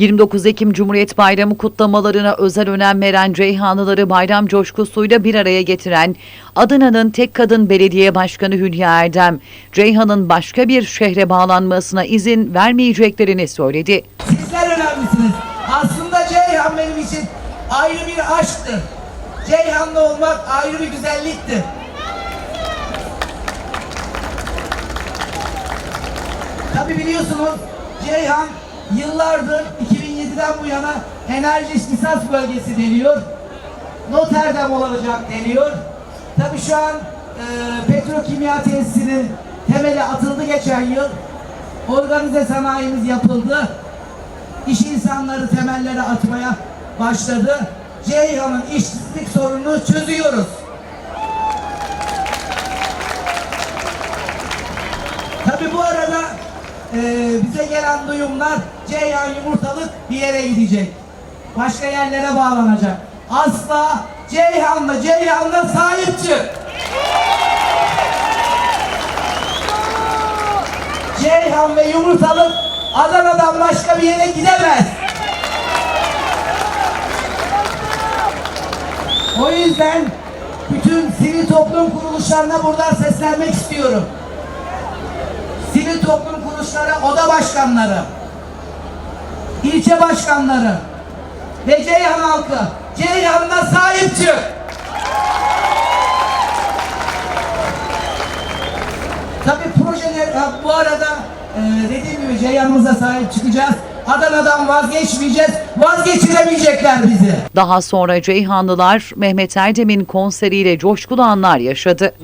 29 Ekim Cumhuriyet Bayramı kutlamalarına özel önem veren Ceyhanlıları bayram coşkusuyla bir araya getiren Adana'nın tek kadın belediye başkanı Hülya Erdem, Ceyhan'ın başka bir şehre bağlanmasına izin vermeyeceklerini söyledi. Sizler önemlisiniz. Aslında Ceyhan benim için ayrı bir aşktır. Ceyhanlı olmak ayrı bir güzelliktir. Tabi biliyorsunuz Ceyhan yıllardır 2007'den bu yana enerji istisas bölgesi deniyor. Noter'den olacak deniyor. Tabi şu an e, petrokimya tesisinin temeli atıldı geçen yıl. Organize sanayimiz yapıldı. İş insanları temelleri atmaya başladı. Ceyhan'ın işsizlik sorununu çözüyoruz. Tabi bu arada e, bize gelen duyumlar Ceyhan yumurtalık bir yere gidecek. Başka yerlere bağlanacak. Asla Ceyhan'la Ceyhan'la sahip çık. Ceyhan ve yumurtalık Adana'dan başka bir yere gidemez. O yüzden bütün sivil toplum kuruluşlarına buradan seslenmek istiyorum. Sivil toplum kuruluşları, oda başkanları, ilçe başkanları ve Ceyhan halkı Ceyhan'ına sahip çık. Tabii projeler bu arada e, dediğim gibi Ceyhan'ımıza sahip çıkacağız. Adana'dan vazgeçmeyeceğiz. Vazgeçiremeyecekler bizi. Daha sonra Ceyhanlılar Mehmet Erdem'in konseriyle coşkulu anlar yaşadı.